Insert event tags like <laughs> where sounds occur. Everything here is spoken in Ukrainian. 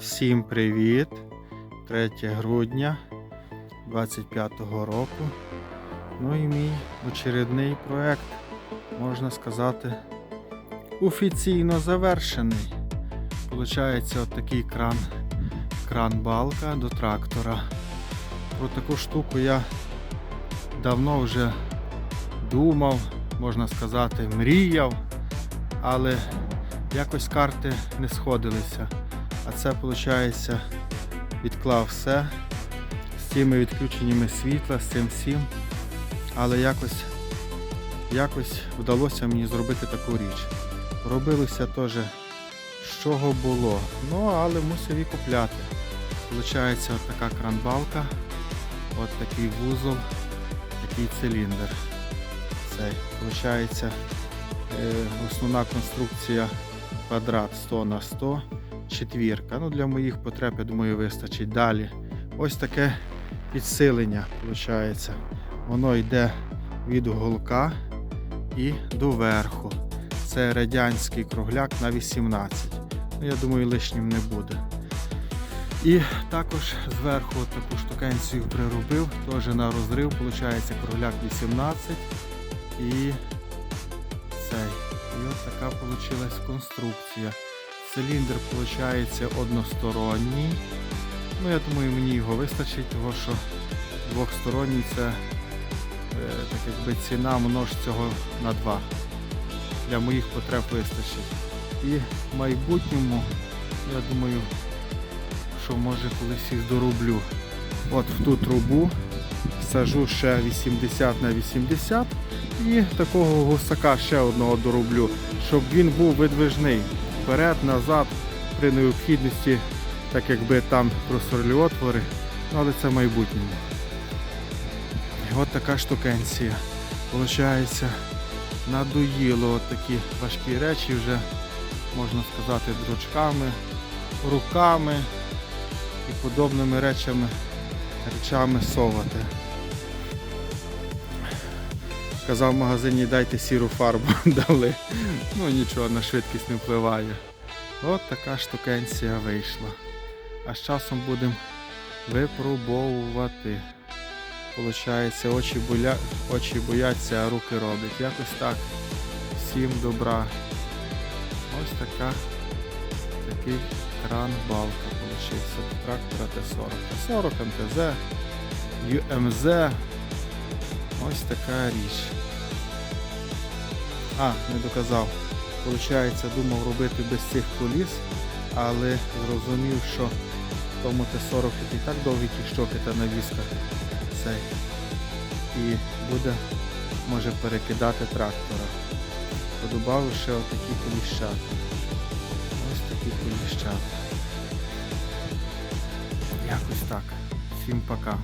Всім привіт! 3 грудня 25-го року. Ну і мій очередний проект, можна сказати, офіційно завершений. Получається от такий кран, кран-балка до трактора. Про таку штуку я давно вже думав, можна сказати, мріяв, але якось карти не сходилися. А це, виходить, відклав все з цими відключеннями світла, з цим всім. Але якось, якось вдалося мені зробити таку річ. Робилося теж з чого було. Ну, але мусив і купляти. Получається така кранбалка, от такий вузол, такий циліндр. Цей. Получається е, основна конструкція квадрат 100 на 100 четвірка. Ну, для моїх потреб, я думаю, вистачить. Далі. Ось таке підсилення, виходить. Воно йде від голка і до верху. Це радянський кругляк на 18. Ну, я думаю, лишнім не буде. І також зверху таку штукенцію приробив, теж на розрив, виходить кругляк 18 і цей. І от така вийшла конструкція. Циліндр виходить односторонній. Ну, я думаю, мені його вистачить, тому що двохсторонній це е, так якби ціна множ цього на 2. Для моїх потреб вистачить. І в майбутньому, я думаю, що може колись і здороблю. От в ту трубу сажу ще 80 на 80 і такого гусака ще одного дороблю, щоб він був видвижний вперед, назад, при необхідності, так якби там просорлі отвори, ну, але це в майбутньому. От така штукенція. Получається, надоїло от такі важкі речі вже, можна сказати, дрочками, руками і подобними речами, речами совати. Казав в магазині дайте сіру фарбу, <laughs> дали. Ну нічого, на швидкість не впливає. От така штукенція вийшла. А з часом будемо випробовувати. Получається, очі, буля... очі бояться, а руки роблять. Якось так. Всім добра. Ось така такий кран балка получився. Трактора Т-40. Т-40, МТЗ, ЮМЗ. Ось така річ. А, не доказав. Получається, думав робити без цих коліс, але зрозумів, що тому Т-40 і так довгі ті щоки та навіска цей. І буде, може перекидати трактора. Подобавив ще отакі коліщата. Ось такі коліщата. Якось так. Всім пока.